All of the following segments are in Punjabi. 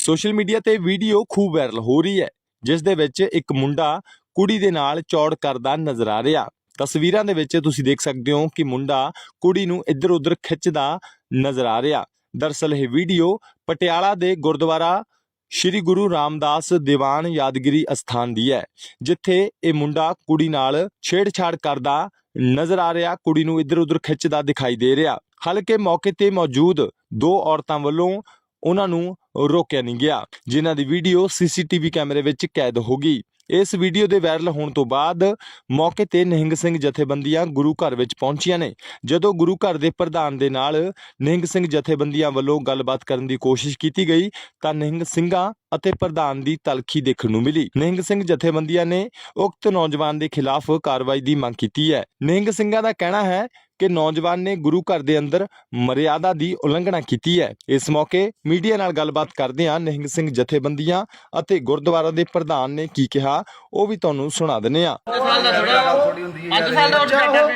ਸੋਸ਼ਲ ਮੀਡੀਆ ਤੇ ਵੀਡੀਓ ਖੂਬ ਵਾਇਰਲ ਹੋ ਰਹੀ ਹੈ, ਜਿਸ ਦੇ ਵਿੱਚ ਇੱਕ ਮੁੰਡਾ ਕੁੜੀ ਦੇ ਨਾਲ ਚੌੜ ਕਰਦਾ ਨਜ਼ਰ ਆ ਰਿਹਾ। ਤਸਵੀਰਾਂ ਦੇ ਵਿੱਚ ਤੁਸੀਂ ਦੇਖ ਸਕਦੇ ਹੋ ਕਿ ਮੁੰਡਾ ਕੁੜੀ ਨੂੰ ਇੱਧਰ ਉੱਧਰ ਖਿੱਚਦਾ ਨਜ਼ਰ ਆ ਰਿਹਾ। ਦਰਸਲ ਇਹ ਵੀਡੀਓ ਪਟਿਆਲਾ ਦੇ ਗੁਰਦੁਆਰਾ ਸ਼੍ਰੀ ਗੁਰੂ ਰਾਮਦਾਸ ਦੀਵਾਨ ਯਾਦਗਿਰੀ ਅਸਥਾਨ ਦੀ ਹੈ, ਜਿੱਥੇ ਇਹ ਮੁੰਡਾ ਕੁੜੀ ਨਾਲ ਛੇੜਛਾੜ ਕਰਦਾ ਨਜ਼ਰ ਆ ਰਿਹਾ, ਕੁੜੀ ਨੂੰ ਇੱਧਰ ਉੱਧਰ ਖਿੱਚਦਾ ਦਿਖਾਈ ਦੇ ਰਿਹਾ। ਹਲਕੇ ਮੌਕੇ ਤੇ ਮੌਜੂਦ ਦੋ ਔਰਤਾਂ ਵੱਲੋਂ ਉਹਨਾਂ ਨੂੰ ਰੋਕਿਆ ਨਹੀਂ ਗਿਆ, ਜਿਨ੍ਹਾਂ ਦੀ ਵੀਡੀਓ ਸੀਸੀਟੀਵੀ ਕੈਮਰੇ ਵਿੱਚ ਕੈਦ ਹੋ ਗਈ। ਇਸ ਵੀਡੀਓ ਦੇ ਵਾਇਰਲ ਹੋਣ ਤੋਂ ਬਾਅਦ ਮੌਕੇ ਤੇ ਨਿਹੰਗ ਸਿੰਘ ਜਥੇਬੰਦੀਆਂ ਗੁਰੂ ਘਰ ਵਿੱਚ ਪਹੁੰਚੀਆਂ ਨੇ। ਜਦੋਂ ਗੁਰੂ ਘਰ ਦੇ ਪ੍ਰਧਾਨ ਦੇ ਨਾਲ ਨਿਹੰਗ ਸਿੰਘ ਜਥੇਬੰਦੀਆਂ ਵੱਲੋਂ ਗੱਲਬਾਤ ਕਰਨ ਦੀ ਕੋਸ਼ਿਸ਼ ਕੀਤੀ ਗਈ, ਤਾਂ ਨਿਹੰਗ ਸਿੰਘਾਂ ਅਤੇ ਪ੍ਰਧਾਨ ਦੀ ਤਲਖੀ ਦੇਖਣ ਨੂੰ ਮਿਲੀ। ਨਿਹੰਗ ਸਿੰਘ ਜਥੇਬੰਦੀਆਂ ਨੇ ਉਕਤ ਨੌਜਵਾਨ ਦੇ ਖਿਲਾਫ ਕਾਰਵਾਈ ਦੀ ਮੰਗ ਕੀਤੀ ਹੈ। ਨਿਹੰਗ ਸਿੰਘਾਂ ਦਾ ਕਹਿਣਾ ਹੈ ਕਿ ਨੌਜਵਾਨ ਨੇ ਗੁਰੂ ਘਰ ਦੇ ਅੰਦਰ ਮਰਿਆਦਾ ਦੀ ਉਲੰਘਣਾ ਕੀਤੀ ਹੈ। ਇਸ ਮੌਕੇ ਮੀਡੀਆ ਨਾਲ ਗੱਲਬਾਤ ਕਰਦਿਆਂ ਨਿਹੰਗ ਸਿੰਘ ਜਥੇਬੰਦੀਆਂ ਅਤੇ ਗੁਰਦੁਆਰਾ ਦੇ ਪ੍ਰਧਾਨ ਨੇ ਕੀ ਕਿਹਾ, ਉਹ ਵੀ ਤੁਹਾਨੂੰ ਸੁਣਾ ਦਿੰਦੇ ਹਾਂ। ਸਾਲ ਦਾ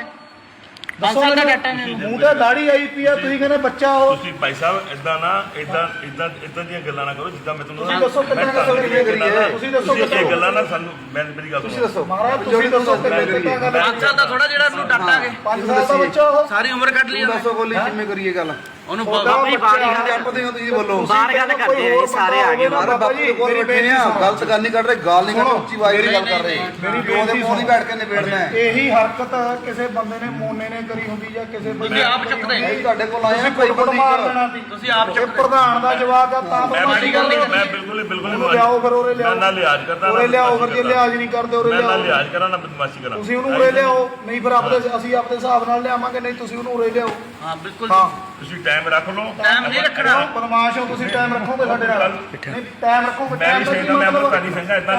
ਥੋੜਾ 5 ਸਾਲ ਦਾ ਡਾਟਾ ਨੇ 5 ਸਾਲ ਦਾ ਡਾਟਾ ਨੇ ਮੂੰਹ ਤੇ ਦਾੜੀ ਆਈ ਪਈ ਆ ਤੁਸੀਂ ਕਹਿੰਦੇ ਬੱਚਾ ਹੋ ਤੁਸੀਂ ਭਾਈ ਸਾਹਿਬ ਇਦਾਂ ਨਾ ਇਦਾਂ ਇਦਾਂ ਇਦਾਂ ਦੀਆਂ ਗੱਲਾਂ ਨਾ ਕਰੋ ਜਿੱਦਾਂ ਮੈਂ ਤੁਹਾਨੂੰ ਤੁਸੀਂ ਦੱਸੋ ਕਰੀਏ, ਤੁਸੀਂ ਦੱਸੋ ਗੱਲਾਂ ਨਾ ਸਾਨੂੰ ਮੈਂ ਮੇਰੀ ਗੱਲ ਤੁਸੀਂ ਦੱਸੋ। ਮਹਾਰਾਜ ਤੁਸੀਂ ਦੱਸੋ ਕਿੱਦਾਂ ਕਿੱਦਾਂ ਗੱਲ 5 ਸਾਲ ਦਾ ਥੋੜਾ ਜਿਹੜਾ ਇਹਨੂੰ ਡਾਟਾਂਗੇ 5 ਸਾਲ ਦਾ ਬੱਚਾ ਉਹ। ਸਾਰੀ ਉਮਰ ਕੱਢ ਲਈ। ਦੱਸੋ ਬੋਲੀ ਕਿਵੇਂ ਕਰੀਏ ਗੱਲ। ਉਹਨੂੰ ਉਹਦਾ ਬਾਬਾ ਜੀ ਬਾਹਰ ਹੀ ਬੱਚਾ ਖਾਂਦੇ ਪਤਾ ਹੀ ਤੁਸੀਂ ਬੋਲੋ ਬਾਹਰ ਗੱਲ ਕਰਦੇ ਆ ਜੀ ਸਾਰੇ ਆ ਗਏ ਅਰੇ ਬਾਬਾ ਜੀ ਕੋਲ ਬੈਠੇ ਨੇ ਆ ਗਲਤ ਗੱਲ ਨਹੀਂ ਕਰ ਰਹੇ ਗਾਲ ਨਹੀਂ ਕਰ ਰਹੇ ਉੱਚੀ ਆਵਾਜ਼ ਨਾਲ ਗੱਲ ਕਰ ਰਹੇ। ਮੇਰੀ ਪਿਓ ਦੇ ਬੇਨਤੀ ਮੂੰਹ ਦੀ ਬੈਠ ਕੇ ਨਿਬੇੜਨਾ ਹੈ। ਇਹੀ ਹਰਕਤ ਕਿਸੇ ਬੰਦੇ ਨੇ ਮੋਨੇ ਨੇ ਕਰੀ ਹੁੰਦੀ ਜਾਂ ਕਿਸੇ ਬੰਦੇ ਤੁਸੀਂ ਆਪ ਚੁੱਕਦੇ। ਨਹੀਂ ਤੁਹਾਡੇ ਕੋਲ ਆਏ ਆ ਕੋਈ ਕੋਈ ਬੰਦ ਮਾਰ ਦੇਣਾ ਬੰਦੀ ਸੀ। ਤੁਸੀਂ ਆਪ ਇਹ ਚੁੱਕਦੇ। ਪ੍ਰਧਾਨ ਦਾ ਜਵਾਬ ਆ ਤਾਂ ਮੈਂ ਬਦਮਾਸ਼ੀ ਗੱਲ ਕਰਦੇ ਨਹੀਂ ਮੈਂ ਬਿਲਕੁਲ ਹੀ ਬਿਲਕੁਲ ਉਹਨੂੰ ਨਹੀਂ ਲਿਆਓ ਫਿਰ ਉਰੇ ਲਿਆਓ। ਮੈਂ ਨਾ ਲਿਹਾਜ਼ ਕਰਦਾ ਉਰੇ ਲਿਆਓ ਫਿਰ ਜੇ ਲਿਹਾਜ਼ ਨਹੀਂ ਕਰਦੇ ਉਰੇ ਮੈਂ ਨਾ ਲਿਆਓ। ਲਿਹਾਜ਼ ਕਰਾਂ ਨਾ ਬਦਮਾਸ਼ੀ ਕਰਾਂ। ਤੁਸੀਂ ਉਹਨੂੰ ਉਰੇ ਲਿਆਓ। ਨਹੀਂ ਫਿਰ ਆਪਦੇ ਅਸੀਂ ਆਪਦੇ ਹਿਸਾਬ ਨਾਲ ਲਿਆਵਾਂਗੇ ਨਹੀਂ ਤੁਸੀਂ ਉਹਨੂੰ ਉਰੇ ਲਿਆਓ। ਹਾਂ ਬਿਲਕੁਲ ਹਾਂ ਤੁਸੀਂ ਟਾਈਮ ਰੱਖ ਲਓ। ਟਾਈਮ ਨਹੀਂ ਰੱਖਣਾ। ਬਦਮਾਸ਼ ਹੋ ਤੁਸੀਂ ਟਾਈਮ ਰੱਖੋਗੇ ਸਾਡੇ ਨਾਲ। ਨਹੀਂ ਟਾਈਮ ਰੱਖੋਗੇ ਮੈਂ ਵੀ ਸਹੀ ਦਾ ਮੈਂ ਕਾਦੀ ਸਿੰਘਾ ਇਦਾਂ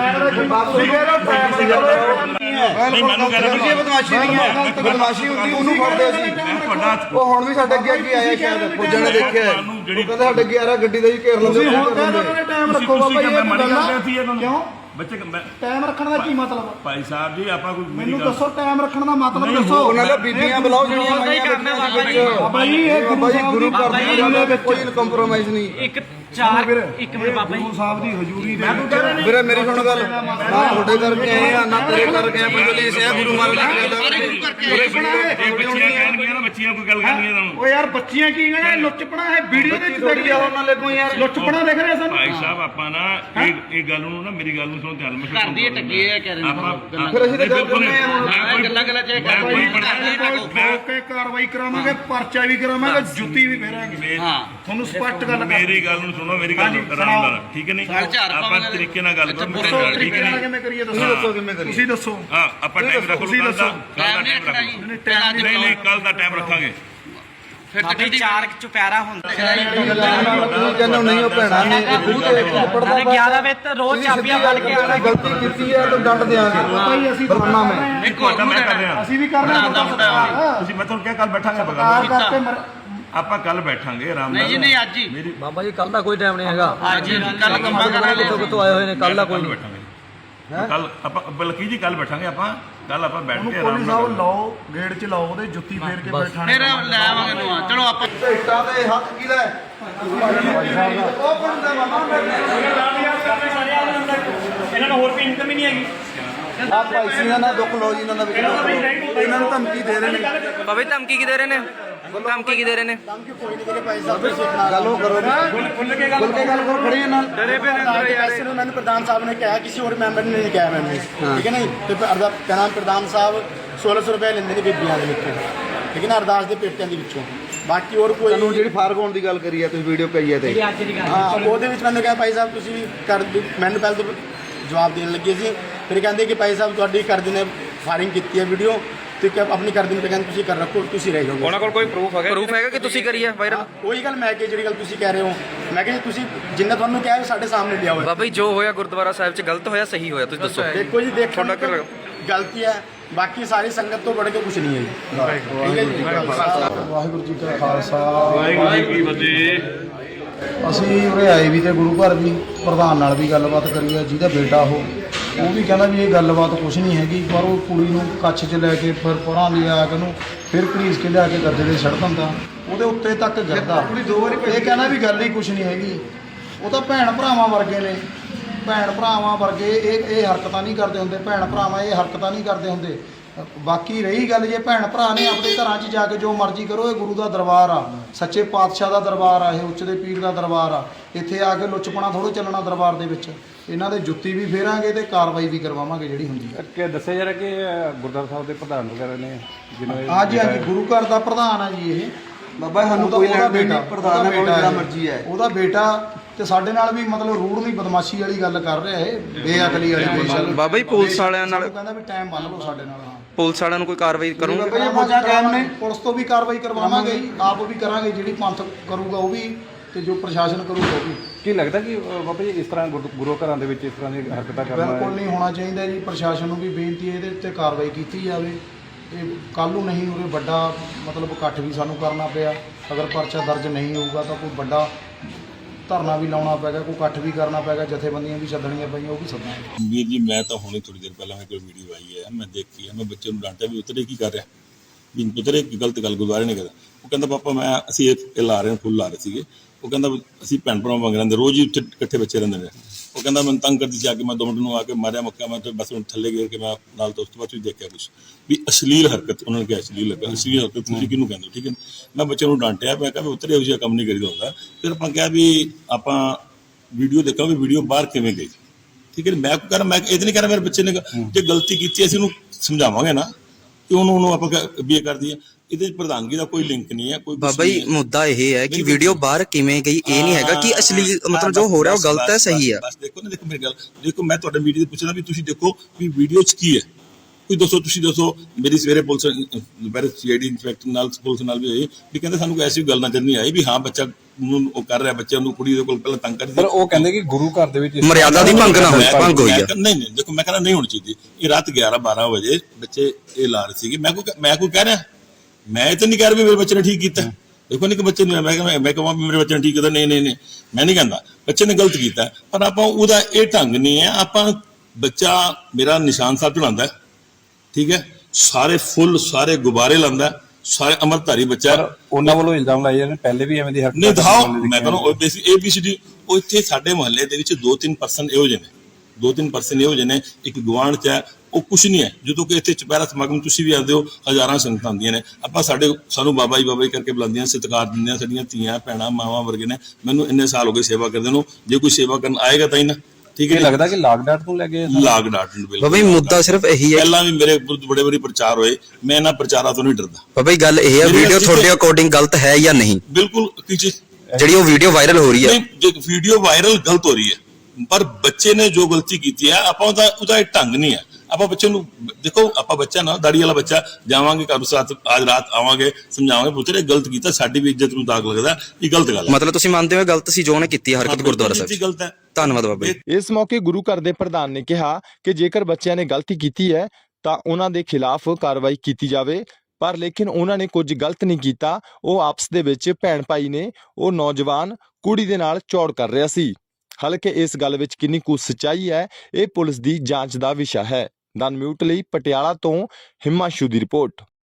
ਤੁਸੀਂ ਕਹਿ ਰਹੇ ਟਾਈਮ ਨਹੀਂ ਮੈਨੂੰ ਕਹਿ ਇਹ ਰਿਹਾ ਬਦਮਾਸ਼ੀ ਨਹੀਂ ਹੈ। ਬਦਮਾਸ਼ੀ ਹੁੰਦੀ ਉਹਨੂੰ ਫੜਦੇ ਸੀ ਮੈਂ ਤੁਹਾਡਾ ਉਹ ਹੁਣ ਵੀ ਸਾਡੇ ਅੱਗੇ ਅੱਗੇ ਆਇਆ ਸ਼ਾਇਦ ਪੁੱਜਣ ਨੇ ਦੇਖਿਆ ਹੈ। ਉਹ ਕਹਿੰਦੇ ਸਾਡੇ ਅੱਗੇ ਆ ਰਿਹਾ ਗੱਡੀ ਦਾ ਜੀ ਘੇਰ ਲੈਂਦੇ ਤੁਸੀਂ ਹੁਣ ਘੇਰ ਕਹਿ ਲੈਂਦੇ। ਰਹੇ ਟਾਈਮ ਰੱਖੋ ਬਾਬਾ ਇਹ ਮਨੀ ਗੱਲਾਂ ਕਿਉਂ? ਬੱਚੇ ਮੈਂ ਟਾਈਮ ਰੱਖਣ ਦਾ ਕੀ ਮਤਲਬ? ਭਾਈ ਸਾਹਿਬ ਜੀ ਆਪਾਂ ਕੋਈ ਮੇਰੀ ਮੈਨੂੰ ਗੱਲ ਦੱਸੋ ਟਾਈਮ ਰੱਖਣ ਦਾ ਮਤਲਬ ਦੱਸੋ। ਉਹਨਾਂ ਦਾ ਬੀਬੀਆਂ ਬੁਲਾਓ ਜਿਹੜੀਆਂ ਮਾਈਆਂ ਕਰਨਾ ਬੈਠੀਆਂ ਬਾਬਾ ਸੀ ਜੀ। ਵਿੱਚ। ਬਾਬਾ ਜੀ ਇਹ ਬਾਬਾ ਜੀ ਗੁਰੂ ਘਰ ਦੀ ਹੈ ਕੋਈ ਕੰਪਰੋਮਾਈਜ਼ ਨਹੀਂ। ਇੱਕ ਚਾਰ ਇੱਕ ਮਿੰਟ ਬਾਬਾ ਜੀ। ਗੁਰੂ ਸਾਹਿਬ ਦੀ ਹਜ਼ੂਰੀ ਦੇ ਵਿੱਚ ਵੀਰੇ ਮੇਰੀ ਸੁਣ ਗੱਲ। ਨਾ ਤੁਹਾਡੇ ਕਰਕੇ ਆਏ ਆ ਨਾ ਤੇਰੇ ਕਰਕੇ ਆਏ ਬੰਦੇ ਸੇ ਗੁਰੂ ਮਾਨ ਇਹ ਬੱਚੀਆਂ ਕਹਿਣਗੀਆਂ ਨਾ ਬੱਚੀਆਂ ਕੋਈ ਗੱਲ ਕਰਨਗੀਆਂ ਤੁਹਾਨੂੰ। ਓ ਯਾਰ ਬੱਚੀਆਂ ਕੀ ਕਹਿੰਦੇ ਲੁੱਚਪਣਾ ਹੈ ਵੀਡੀਓ ਦੇ ਵਿੱਚ ਦੇਖ ਲਿਆ ਉਹਨਾਂ ਲੱਗੋ ਯਾਰ। ਲੁੱਚਪਣਾ ਦਿਖ ਰਿਹਾ ਸਾਨੂੰ? ਭਾਈ ਸਾਹਿਬ ਆਪਾਂ ਨਾ ਇਹ ਇਹ ਗੱਲ ਨੂੰ ਨਾ ਮੇਰੀ ਗੱਲ ਨੂੰ ਸੁਣੋ ਧਿਆਨ ਨਾਲ ਘਰ ਦੀ ਟੱਕੀ ਹੈ ਕਹਿ ਰਹੇ ਨੇ ਆਪਾਂ ਗੱਲਾਂ ਫਿਰ ਅਸੀਂ ਤਾਂ ਗੱਲ ਕਰਨੇ ਆ ਹੁਣ ਮੈਂ ਕੋਈ ਗੱਲਾਂ ਗੱਲਾਂ ਚ ਮੈਂ ਕੋਈ ਕੋਈ ਪੜ੍ਹਾਈ ਮੈਂ ਕੇ ਕਾਰਵਾਈ ਕਰਾਵਾਂਗੇ ਪਰਚਾ ਵੀ ਕਰਾਵਾਂਗੇ ਜੁੱਤੀ ਵੀ ਫੇਰਾਂਗੇ। ਮੈਂ ਹਾਂ। ਤੁਹਾਨੂੰ ਸਪਸ਼ਟ ਗੱਲ ਕਰ ਮੇਰੀ ਗੱਲ ਨੂੰ ਸੁਣੋ ਮੇਰੀ ਗੱਲ ਆਰਾਮ ਨਾਲ। ਠੀਕ ਹੈ ਨਹੀਂ? ਆਪਾਂ। ਤਰੀਕੇ ਨਾਲ ਗੱਲ ਕਰੋ ਠੀਕ ਨਹੀਂ? ਕਿਵੇਂ ਕਰੀਏ ਤੁਸੀਂ ਦੱਸੋ ਦੱਸੋ ਕਿਵੇਂ ਕਰੀਏ? ਤੁਸੀਂ ਦੱਸੋ। ਹਾਂ ਆਪਾਂ ਟਾਈਮ ਰੱਖ ਤੁਸੀਂ ਕੱਲ ਦਾ। ਦੱਸੋ। ਟਾਈਮ ਨਹੀਂ ਨਹੀਂ ਕੱਲ ਦਾ ਟਾਈਮ ਰੱਖਾਂਗੇ। ਬਾਬਾ ਚਾਰ ਕੁ ਚੁਪਹਿਰਾ ਹੁੰਦਾ। ਤੁਸੀਂ ਕਹਿੰਦੇ ਹੋ ਨਹੀਂ ਉਹ ਭੈਣਾ ਨੇ ਇਹ ਖੂਹ ਦੇ ਵਿੱਚ ਪੜਦਾ ਅਰੇ 11 ਵਜੇ ਤੇ ਰੋਜ਼ ਚਾਬੀਆਂ ਫੜ ਕੇ ਆਉਣਾ। ਗਲਤੀ ਕੀਤੀ ਹੈ ਤਾਂ ਦੰਡ ਦੇਾਂਗੇ ਭਾਈ ਅਸੀਂ ਬਰਨਾ ਮੈਂ। ਇੱਕ ਤੁਹਾਡਾ ਮੈਂ ਕਰ ਰਿਹਾ ਅਸੀਂ ਵੀ ਕਰ ਰਹੇ ਦਾ ਮੁੰਡਾ ਹਾਂ ਤੁਸੀਂ ਮੈਂ ਤੁਹਾਨੂੰ ਕਿਹਾ ਕੱਲ ਬੈਠਾਂਗੇ ਆਪਾਂ ਕੱਲ ਬੈਠਾਂਗੇ ਆਰਾਮ ਨਾਲ ਨਹੀਂ ਜੀ ਨਹੀਂ ਅੱਜ ਹੀ। ਮੇਰੀ ਬਾਬਾ ਜੀ ਕੱਲ ਦਾ ਕੋਈ ਟਾਈਮ ਨਹੀਂ ਹੈਗਾ। ਅੱਜ ਹੀ ਕੱਲ ਕੰਮਾਂ ਕਰਾਂਗੇ। ਕਿੱਥੋਂ ਆਏ ਹੋਏ ਨੇ ਕੱਲ ਦਾ ਕੋਈ ਕੱਲ ਨਹੀਂ। ਬੈਠਾਂਗੇ। ਕੱਲ ਆਪਾਂ ਬਲਕੀ ਜੀ ਕੱਲ ਬੈਠਾਂਗੇ ਆਪਾਂ ਕੱਲ ਆਪਾਂ ਬੈਠ ਉਹਨੂੰ ਕੇ ਆਰਾਮ ਕੋਲੀ ਨਾਲ ਸਾਹਿਬ ਲਾਓ ਗੇੜ ਚ ਲਾਓ ਉਹਦੇ ਜੁੱਤੀ ਫੇਰ ਕੇ ਬੈਠਾਣੇ ਫਿਰ ਲੈ ਆਵਾਂਗੇ ਨੂੰ ਚਲੋ ਆਪਾਂ ਭੇਟਾਂ ਦੇ ਹੱਥ ਕਿਹਦਾ ਹੈ ਉਹ ਬਣਦਾ ਮਾਮਾ। ਇਹਨਾਂ ਨੂੰ ਹੋਰ ਕੋਈ ਇਨਕਮ ਹੀ ਨਹੀਂ ਹੈਗੀ। ਆ ਭਾਈ ਸੀ ਇਹਨਾਂ ਦਾ ਦੁੱਖ ਲੋ ਜੀ ਇਹਨਾਂ ਦਾ ਵਿੱਚ ਇਹਨਾਂ ਨੂੰ ਧਮਕੀ ਦੇ ਰਹੇ ਨੇ। ਜੀ ਧਮਕੀ ਕੀ ਦੇ ਰਹੇ ਨੇ? ਧਮਕੀ ਕੀ ਦੇ ਰਹੇ ਨੇ ਗੱਲ ਉਹ ਕਰੋ ਖੁੱਲ ਕੇ ਗੱਲ ਕਰੋ। ਖੜੇ ਆ ਨਾਲ। ਡਰੇ ਪਏ ਨੇ ਅੰਦਰ ਯਾਰ। ਨੂੰ ਮੈਨੂੰ ਪ੍ਰਧਾਨ ਸਾਹਿਬ ਨੇ ਕਿਹਾ ਕਿਸੇ ਹੋਰ ਮੈਂਬਰ ਨੇ ਨਹੀਂ ਕਿਹਾ ਮੈਨੂੰ। ਠੀਕ ਹੈ ਨਾ ਜੀ? ਤੇ ਫਿਰ ਅਰਦਾ ਕਹਿੰਦਾ ਪ੍ਰਧਾਨ ਸਾਹਿਬ 1600 ਰੁਪਏ ਲੈਂਦੇ ਨੇ ਬੀਬੀਆਂ ਦੇ ਵਿੱਚੋਂ। ਠੀਕ ਹੈ ਨਾ? ਅਰਦਾਸ ਦੇ ਪੇਟਿਆਂ ਦੇ ਵਿੱਚੋਂ। ਬਾਕੀ ਹੋਰ ਕੋਈ ਤੁਹਾਨੂੰ ਜਿਹੜੀ ਫਾਰਗ ਹੋਣ ਦੀ ਗੱਲ ਕਰੀ ਹੈ ਤੁਸੀਂ ਵੀਡੀਓ ਕਹੀ ਹੈ ਤੇ। ਅੱਜ ਦੀ ਗੱਲ। ਹਾਂ ਉਹਦੇ ਵਿੱਚ ਮੈਨੂੰ ਕਿਹਾ ਭਾਈ ਸਾਹਿਬ ਤੁਸੀਂ ਕਰ ਦਿਓ। ਮੈਨੂੰ ਪਹਿਲਾਂ ਤਾਂ ਜਵਾਬ ਦੇਣ ਲੱਗੇ ਸੀ। ਫਿਰ ਕਹਿੰਦੇ ਕਿ ਭਾਈ ਸਾਹਿਬ ਤੁਹਾਡੀ ਕਰਦੇ ਨੇ ਫਾਇਰਿੰਗ ਕੀਤੀ ਹੈ ਵੀਡੀਓ ਤੇ ਕਿ ਆਪਣੀ ਕਰਦੇ ਨੇ ਤੇ ਕਹਿੰਦੇ ਤੁਸੀਂ ਕਰ ਰੱਖੋ ਤੁਸੀਂ ਰਹਿ ਜਾਓਗੇ। ਉਹਨਾਂ ਕੋਲ ਕੋਈ ਪ੍ਰੂਫ ਹੈਗਾ? ਪ੍ਰੂਫ ਹੈਗਾ ਕਿ ਤੁਸੀਂ ਕਰੀ ਹੈ ਵਾਇਰਲ ਉਹੀ ਗੱਲ ਮੈਂ ਕਿ ਜਿਹੜੀ ਗੱਲ ਤੁਸੀਂ ਕਹਿ ਰਹੇ ਹੋ। ਮੈਂ ਕਿਹਾ ਜੀ ਤੁਸੀਂ ਜਿੰਨਾ ਤੁਹਾਨੂੰ ਕਿਹਾ ਸਾਡੇ ਸਾਹਮਣੇ ਲਿਆ ਹੋਇਆ। ਬਾਬਾ ਜੀ ਜੋ ਹੋਇਆ ਗੁਰਦੁਆਰਾ ਸਾਹਿਬ 'ਚ ਗਲਤ ਹੋਇਆ ਸਹੀ ਹੋਇਆ ਤੁਸੀਂ ਦੱਸੋ। ਦੇਖੋ ਜੀ ਦੇਖੋ ਤੁਹਾਡਾ ਕਰ- ਗਲਤੀ ਹੈ। ਬਾਕੀ ਸਾਰੀ ਸੰਗਤ ਤੋਂ ਵੱਧ ਕੇ ਕੁਝ ਨਹੀਂ ਹੈ ਜੀ। ਠੀਕ ਹੈ ਜੀ? ਵਾਹਿਗੁਰੂ ਜੀ ਕਾ ਖਾਲਸਾ। ਵਾਹਿਗੁਰੂ ਜੀ ਕੀ ਫਤਿਹ। ਅਸੀਂ ਉਰੇ ਆਏ ਵੀ ਤੇ ਗੁਰੂ ਘਰ ਵੀ ਪ੍ਰਧਾਨ ਨਾਲ ਵੀ ਗੱਲਬਾਤ ਕਰੀ ਹੈ ਜਿਹਦਾ ਬੇਟਾ ਉਹ। ਉਹ ਵੀ ਕਹਿੰਦਾ ਵੀ ਇਹ ਗੱਲਬਾਤ ਕੁਝ ਨਹੀਂ ਹੈਗੀ ਪਰ ਉਹ ਕੁੜੀ ਨੂੰ ਕੱਛ 'ਚ ਲੈ ਕੇ ਫਿਰ ਪਰਾਂ ਲਿਆ ਕੇ ਉਹਨੂੰ ਫਿਰ ਘੜੀਸ ਕੇ ਲਿਆ ਕੇ ਗੱਦੇ ਦੇ ਛੱਡ ਦਿੰਦਾ ਉਹਦੇ ਉੱਤੇ ਤੱਕ ਗਿਰਦਾ ਕੁੜੀ ਦੋ ਵਾਰੀ ਇਹ ਕਹਿੰਦਾ ਵੀ ਗੱਲ ਹੀ ਕੁਝ ਨਹੀਂ ਹੈਗੀ। ਉਹ ਤਾਂ ਭੈਣ ਭਰਾਵਾਂ ਵਰਗੇ ਨੇ। ਭੈਣ ਭਰਾਵਾਂ ਵਰਗੇ ਇਹ ਇਹ ਹਰਕਤਾਂ ਨਹੀਂ ਕਰਦੇ ਹੁੰਦੇ। ਭੈਣ ਭਰਾਵਾਂ ਇਹ ਹਰਕਤਾਂ ਨਹੀਂ ਕਰਦੇ ਹੁੰਦੇ। ਬਾਕੀ ਰਹੀ ਗੱਲ ਜੇ ਭੈਣ ਭਰਾ ਨੇ ਆਪਣੇ ਘਰਾਂ 'ਚ ਜਾ ਕੇ ਜੋ ਮਰਜ਼ੀ ਕਰੋ ਇਹ ਗੁਰੂ ਦਾ ਦਰਬਾਰ ਆ। ਸੱਚੇ ਪਾਤਸ਼ਾਹ ਦਾ ਦਰਬਾਰ ਆ ਇਹ ਉੱਚ ਦੇ ਪੀਰ ਦਾ ਦਰਬਾਰ ਆ। ਇੱਥੇ ਆ ਕੇ ਲੁੱਚਪਣਾ ਥੋੜ੍ਹਾ ਚੱਲਣਾ ਦਰਬਾਰ ਦੇ ਵਿੱਚ। ਇਹਨਾਂ ਦੇ ਜੁੱਤੀ ਵੀ ਫੇਰਾਂਗੇ ਤੇ ਕਾਰਵਾਈ ਵੀ ਕਰਵਾਵਾਂਗੇ ਜਿਹੜੀ ਹੁੰਦੀ ਹੈ ਕਿ ਦੱਸਿਆ ਜਾ ਰਿਹਾ ਕਿ ਗੁਰਦੁਆਰਾ ਸਾਹਿਬ ਦੇ ਪ੍ਰਧਾਨ ਵਗੈਰਾ ਨੇ ਜਿਨ੍ਹਾਂ ਇਹ ਹਾਂਜੀ ਹਾਂਜੀ ਗੁਰੂ ਘਰ ਦਾ ਪ੍ਰਧਾਨ ਆ ਜੀ ਇਹ। ਬਾਬਾ ਸਾਨੂੰ ਕੋਈ ਉਹਦਾ ਲੈਣ ਬੇਟਾ- ਪ੍ਰਧਾਨ ਹੈ ਜਿਹੜਾ ਮਰਜ਼ੀ ਹੈ ਉਹਦਾ ਬੇਟਾ ਤੇ ਸਾਡੇ ਨਾਲ ਵੀ ਮਤਲਬ ਰੂੜ ਨਹੀਂ ਬਦਮਾਸ਼ੀ ਵਾਲੀ ਗੱਲ ਕਰ ਰਿਹਾ ਇਹ। ਬੇਅਕਲੀ ਵਾਲੀ ਬਾਬਾ ਜੀ, ਪੁਲਿਸ ਵਾਲਿਆਂ ਨਾਲ- ਕਹਿੰਦਾ ਵੀ ਟਾਈਮ ਬੰਨ ਲਓ ਸਾਡੇ ਨਾਲ ਹਾਂ। ਪੁਲਿਸ ਵਾਲਿਆਂ ਨੂੰ ਕੋਈ ਕਾਰਵਾਈ ਕਰੋਗੇ ਬਾਬਾ ਜੀ ਵੋਟਾਂ ਕਾਇਮ ਨੇ ਪੁਲਿਸ ਤੋਂ ਵੀ ਕਾਰਵਾਈ ਕਰਵਾਵਾਂਗੇ ਜੀ, ਆਪ ਵੀ ਕਰਾਂਗੇ ਜਿਹੜੀ ਪੰਥ ਕਰੂਗਾ ਉਹ ਵੀ ਤੇ ਜੋ ਪ੍ਰਸ਼ਾਸਨ ਕਰੂਗਾ ਉਹ ਵੀ। ਕੀ ਲੱਗਦਾ ਕਿ ਅ, ਬਾਬਾ ਜੀ ਇਸ ਤਰ੍ਹਾਂ ਗੁਰ- ਗੁਰੂ ਘਰਾਂ ਦੇ ਵਿੱਚ ਇਸ ਤਰ੍ਹਾਂ ਦੀ ਹਰਕਤਾਂ ਕਰਨਾ ਬਿਲਕੁਲ ਨਹੀਂ ਹੋਣਾ ਚਾਹੀਦਾ ਜੀ ਪ੍ਰਸ਼ਾਸਨ ਨੂੰ ਵੀ ਬੇਨਤੀ ਹੈ ਇਹਦੇ ਉੱਤੇ ਕਾਰਵਾਈ ਕੀਤੀ ਜਾਵੇ। ਇਹ ਕੱਲ ਨੂੰ ਨਹੀਂ ਉਰੇ ਵੱਡਾ ਮਤਲਬ ਇਕੱਠ ਵੀ ਸਾਨੂੰ ਕਰਨਾ ਪਿਆ। ਅਗਰ ਪਰਚਾ ਦਰਜ ਨਹੀਂ ਹੋਊਗਾ ਤਾਂ ਕੋਈ ਵੱਡਾ ਧਰਨਾ ਵੀ ਲਾਉਣਾ ਪੈ ਗਿਆ, ਕੋਈ ਇਕੱਠ ਵੀ ਕਰਨਾ ਪੈ ਗਿਆ, ਜਥੇਬੰਦੀਆਂ ਵੀ ਸੱਦਣੀਆਂ ਪਈਆਂ, ਉਹ ਵੀ ਸੱਦਾਂਗੇ। ਵੀਰ ਜੀ, ਮੈਂ ਤਾਂ ਹੁਣੇ ਥੋੜੀ ਦੇਰ ਪਹਿਲਾਂ ਮੈਂ ਕੋਈ ਵੀਡੀਓ ਆਈ ਹੈ, ਮੈਂ ਦੇਖੀ ਹੈ, ਮੈਂ ਬੱਚੇ ਨੂੰ ਡਾਂਟਿਆ ਵੀ ਉਤਰੇ ਕੀ ਕਰ ਰਿਹਾ। ਵੀ ਉਤਰੇ ਕੀ ਗਲਤ ਗੱਲ ਗੁਜ਼ਾਰੇ ਨਹੀਂ ਕਰਦਾ ਉਹ ਕਹਿੰਦਾ ਪਾਪਾ ਮੈਂ ਅਸੀਂ ਇਹ ਇਹ ਲਾ ਰਹੇ ਹਾਂ, ਫੁੱਲ ਲਾ ਰਹੇ ਸੀਗੇ। ਉਹ ਕਹਿੰਦਾ ਵੀ ਅਸੀਂ ਭੈਣ ਭਰਾ ਵਾਂਗ ਰਹਿੰਦੇ ਰੋਜ਼ ਹੀ ਉੱਥੇ ਇਕੱਠੇ ਬੱਚੇ ਰਹਿੰਦੇ ਨੇ। ਉਹ ਕਹਿੰਦਾ ਮੈਨੂੰ ਤੰਗ ਕਰਦੀ ਸੀ ਆ ਕੇ ਮੈਂ ਦੋ ਮਿੰਟ ਨੂੰ ਆ ਕੇ ਮਾਰਿਆ ਮੁੱਕਿਆ ਮੈਂ ਤੇ ਬਸ ਉਹਨੂੰ ਥੱਲੇ ਗੇਰ ਕੇ ਮੈਂ ਨਾਲ ਤੋਂ ਉਸ ਤੋਂ ਬਾਅਦ ਵੀ ਦੇਖਿਆ ਕੁਛ। ਵੀ ਅਸ਼ਲੀਲ ਹਰਕਤ ਉਹਨਾਂ ਨੇ ਕਿਹਾ ਅਸ਼ਲੀਲ ਹਰਕਤ। ਅਸ਼ਲੀਲ ਹਰਕਤ ਤੁਸੀਂ ਕਿਹਨੂੰ ਕਹਿੰਦੇ ਹੋ? ਠੀਕ ਹੈ ਮੈਂ ਬੱਚੇ ਨੂੰ ਡਾਂਟਿਆ ਮੈਂ ਕਿਹਾ ਵੀ ਉਤਰੇ ਇਹੋ ਜਿਹਾ ਕੰਮ ਨਹੀਂ ਕਰੀਦਾ ਹੁੰਦਾ। ਫਿਰ ਆਪਾਂ ਕਿਹਾ ਵੀ ਆਪਾਂ ਵੀਡੀਓ ਦੇਖਾਂ ਵੀ ਵੀਡੀਓ ਬਾਹਰ ਕਿਵੇਂ ਗਈ। ਠੀਕ ਹੈ ਮੈਂ ਕਰ ਮੈਂ ਇਹ ਨਹੀਂ ਕਰ ਮੇਰੇ ਬੱਚੇ ਨੇ ਜੇ ਗਲਤੀ ਕੀਤੀ ਅਸੀਂ ਉਹਨੂੰ ਸਮਝਾਵਾਂਗੇ ਨਾ। ਉਹਨੂੰ ਉਹਨੂੰ ਆਪਾਂ ਇਹ ਕਰਦੀ ਹੈ ਇਹਦੇ 'ਚ ਪ੍ਰਧਾਨਗੀ ਦਾ ਕੋਈ ਲਿੰਕ ਨਹੀਂ ਹੈ ਕੋਈ ਬਾਬਾ ਜੀ। ਮੁੱਦਾ ਇਹ ਹੈ ਕਿ। ਵੀਡੀਓ ਬਾਹਰ ਕਿਵੇਂ ਗਈ ਇਹ ਨਹੀਂ ਹੈਗਾ ਕਿ ਅਸਲੀ ਮਤਲਬ ਜੋ ਹੋ ਰਿਹਾ ਉਹ ਗਲਤ ਹੈ ਸਹੀ ਹੈ ਬਸ ਦੇਖੋ ਨਾ ਦੇਖੋ ਮੇਰੀ ਗੱਲ ਦੇਖੋ ਮੈਂ ਤੁਹਾਡੇ ਵੀਡੀਓ ਪੁੱਛਣਾ ਵੀ ਤੁਸੀਂ ਦੇਖੋ ਵੀ ਵੀਡੀਓ 'ਚ ਕੀ ਹੈ ਕੋਈ ਦੱਸੋ ਤੁਸੀਂ ਦੱਸੋ ਮੇਰੀ ਸਵੇਰੇ ਪੁਲਿਸ ਮੇਰੇ ਸੀਆਈਡੀ ਇੰਸਪੈਕਟਰ ਨਾਲ ਪੁਲਿਸ ਨਾਲ ਵੀ ਹੋਈ ਵੀ ਕਹਿੰਦੇ ਸਾਨੂੰ ਕੋਈ ਐਸੀ ਗੱਲ ਨਜ਼ਰ ਨਹੀਂ ਆਈ ਵੀ ਹਾਂ ਬੱਚਾ ਨੂੰ ਉਹ ਕਰ ਰਿਹਾ ਬੱਚੇ ਨੂੰ ਕੁੜੀ ਦੇ ਕੋਲ ਪਹਿਲਾਂ ਤੰਗ ਕਰਦੀ ਪਰ ਉਹ ਕਹਿੰਦੇ ਕਿ ਗੁਰੂ ਘਰ ਦੇ ਵਿੱਚ ਮਰਿਆਦਾ ਦੀ ਭੰਗ ਨਾ ਹੋਈ ਭੰਗ ਹੋਈ ਕਹਿੰਦਾ ਨਹੀਂ ਨਹੀਂ ਦੇਖੋ ਮੈਂ ਕਹਿੰਦਾ ਨਹੀਂ ਹੋਣੀ ਚਾਹੀਦੀ। ਇਹ ਰਾਤ 11 12 ਵਜੇ ਬੱਚੇ ਇਹ ਲਾ ਰਹੇ ਸੀਗੇ। ਮੈਂ ਕੋਈ ਮੈਂ ਕੋਈ ਕਹਿ ਰਿਹਾ? ਮੈਂ ਇਹ ਤਾਂ ਨਹੀਂ ਕਹਿ ਰਿਹਾ ਵੀ ਮੇਰੇ ਬੱਚੇ ਨੇ ਠੀਕ ਕੀਤਾ। ਦੇਖੋ ਨਹੀਂ ਕਿ ਬੱਚੇ ਨੇ ਮੈਂ ਕਹਿੰਦਾ ਮੈਂ ਕਹਾਂ ਵੀ ਮੇਰੇ ਬੱਚੇ ਨੇ ਠੀਕ ਕੀਤਾ। ਨਹੀਂ ਨਹੀਂ ਨਹੀਂ ਮੈਂ ਨਹੀਂ ਕਹਿੰਦਾ। ਬੱਚੇ ਨੇ ਗਲਤ ਕੀਤਾ। ਪਰ ਆਪਾਂ ਉਹਦਾ ਇਹ ਢੰਗ ਨਹੀਂ ਹੈ। ਆਪਾਂ ਬੱਚਾ ਮੇਰਾ ਨਿਸ਼ਾਨ ਸਾਹਿਬ ਚੜਾਉਂਦਾ ਠੀਕ ਹੈ? ਸਾਰੇ ਫੁੱਲ ਸਾਰੇ ਗੁਬਾਰੇ ਲਾਉਂਦਾ ਸਾਰੇ ਅਮਰਧਾਰੀ ਬੱਚਾ। ਉਹਨਾਂ ਵੱਲੋਂ ਇਲਜ਼ਾਮ ਲਾਏ ਜਾਂਦੇ ਪਹਿਲੇ ਵੀ ਐਵੇਂ ਦੀ ਹਰਕਤਾਂ ਨਹੀਂ ਦਿਖਾਓ। ਮੈਂ ਬੇਸਿਕ ਏਬੀਸੀਡੀ ਉਹ ਇੱਥੇ ਸਾਡੇ ਮੁਹੱਲੇ ਦੇ ਵਿੱਚ ਦੋ ਤਿੰਨ ਪਰਸਨ ਇਹੋ ਜਿਹੇ ਨੇ। ਦੋ ਤਿੰਨ ਪਰਸਨ ਇਹੋ ਜਿਹੇ ਨੇ। ਇੱਕ ਗਵਾਂਢ ਚ ਹੈ ਉਹ ਕੁਛ ਨਹੀਂ ਹੈ। ਜਦੋਂ ਕਿ ਇੱਥੇ ਚੁਪਹਿਰਾ ਸਮਾਗਮ ਤੁਸੀਂ ਵੀ ਆਉਂਦੇ ਹੋ ਹਜ਼ਾਰਾਂ ਸੰਗਤਾਂ ਆਉਂਦੀਆਂ ਨੇ। ਆਪਾਂ ਸਾਡੇ ਸਾਨੂੰ ਬਾਬਾ ਜੀ ਬਾਬਾ ਜੀ ਕਰਕੇ ਬੁਲਾਉਂਦੀਆਂ ਸਤਿਕਾਰ ਦਿੰਦੀਆਂ ਸਾਡੀਆਂ ਧੀਆਂ ਭੈਣਾਂ ਮਾਵਾਂ ਵਰਗੇ ਨੇ। ਮੈਨੂੰ ਇੰਨੇ ਸਾਲ ਹੋ ਗਏ ਸੇਵਾ ਕਰਦੇ ਨੂੰ। ਜੇ ਕੋਈ ਸੇਵਾ ਕਰਨ ਆਏਗਾ ਤਾਂ ਹੀ ਨਾ। ਠੀਕ ਹੈ? ਲੱਗਦਾ ਕਿ ਲਾਕਡਾਊਨ ਤੋਂ ਲੈ ਕੇ ਲਾਗ ਡਾਟ ਨੂੰ ਬਿਲਕੁਲ ਬਾਬਾ ਜੀ ਮੁੱਦਾ ਸਿਰਫ ਇਹੀ ਹੈ। ਪਹਿਲਾਂ ਵੀ ਮੇਰੇ ਬੜੇ ਬੜੇ ਪ੍ਰਚਾਰ ਹੋਏ। ਮੈਂ ਇਹਨਾਂ ਪ੍ਰਚਾਰਾਂ ਤੋਂ ਨਹੀਂ ਡਰਦਾ। ਬਾਬਾ ਜੀ ਗੱਲ ਇਹ ਹੈ ਵੀਡੀਓ ਤੁਹਾਡੇ। ਅਕੋਰਡਿੰਗ ਗਲਤ ਹੈ ਜਾਂ ਨਹੀਂ? ਬਿਲਕੁਲ ਕੀ ਚੀਜ਼? ਜਿਹੜੀ ਉਹ ਵੀਡੀਓ ਵਾਇਰਲ ਹੋ ਰਹੀ ਹੈ। ਨਹੀਂ ਜੇ ਵੀਡੀਓ ਵਾਇਰਲ ਗਲਤ ਹੋ ਰਹੀ ਹੈ ਪਰ ਬੱਚੇ ਨੇ ਜੋ ਗਲਤੀ ਕੀਤੀ ਹੈ ਆਪਾਂ ਉਹਦਾ ਉਹਦਾ ਢੰਗ ਨਹੀਂ ਹੈ। ਆਪਾਂ ਬੱਚੇ ਨੂੰ ਦੇਖੋ ਆਪਾਂ ਬੱਚਾ ਨਾ ਦਾੜੀ ਵਾਲਾ ਬੱਚਾ ਜਾਵਾਂਗੇ ਘਰ ਸਾਥ ਅੱਜ ਰਾਤ ਆਵਾਂਗੇ ਸਮਝਾਵਾਂਗੇ ਪੁੱਤਰ ਇਹ ਗਲਤ ਕੀਤਾ ਸਾਡੀ ਵੀ ਇੱਜ਼ਤ ਨੂੰ ਦਾਗ ਲੱਗਦਾ ਇਹ ਗਲਤ ਗੱਲ ਹੈ। ਮਤਲਬ ਤੁਸੀਂ ਮੰਨਦੇ ਹੋ ਇਹ ਗਲਤ ਸੀ ਜੋ ਉਹਨੇ ਕੀਤੀ ਹੈ ਹਰਕਤ ਗੁਰਦੁਆਰਾ ਸਾਹਿਬ ਇਹ ਗਲਤ ਹੈ। ਧੰਨਵਾਦ ਬਾਬਾ ਜੀ। ਇਸ ਮੌਕੇ ਗੁਰੂ ਘਰ ਦੇ ਪ੍ਰਧਾਨ ਨੇ ਕਿਹਾ ਕਿ ਜੇਕਰ ਬੱਚਿਆਂ ਨੇ ਗਲਤੀ ਕੀਤੀ ਹੈ ਤਾਂ ਉਹਨਾਂ ਦੇ ਖਿਲਾਫ ਕਾਰਵਾਈ ਕੀਤੀ ਜਾਵੇ। ਪਰ ਲੇਕਿਨ ਉਹਨਾਂ ਨੇ ਕੁਝ ਗਲਤ ਨਹੀਂ ਕੀਤਾ। ਉਹ ਆਪਸ ਦੇ ਵਿੱਚ ਭੈਣ ਭਾਈ ਨੇ ਉਹ ਨੌਜਵਾਨ ਕੁੜੀ ਦੇ ਨਾਲ ਚੌੜ ਕਰ ਰਿਹਾ ਸੀ। ਹਾਲਾਂਕਿ ਇਸ ਗੱਲ ਵਿੱਚ ਕਿੰਨੀ ਕੁ ਸਚਾਈ ਹੈ, ਇਹ ਪੁਲਿਸ ਦੀ ਜਾਂਚ ਦਾ ਵਿਸ਼ਾ ਹੈ। ਦਨ ਮਿਊਟ ਲਈ ਪਟਿਆਲਾ ਤੋਂ ਹਿਮਾਸ਼ੂ ਦੀ ਰਿਪੋਰਟ।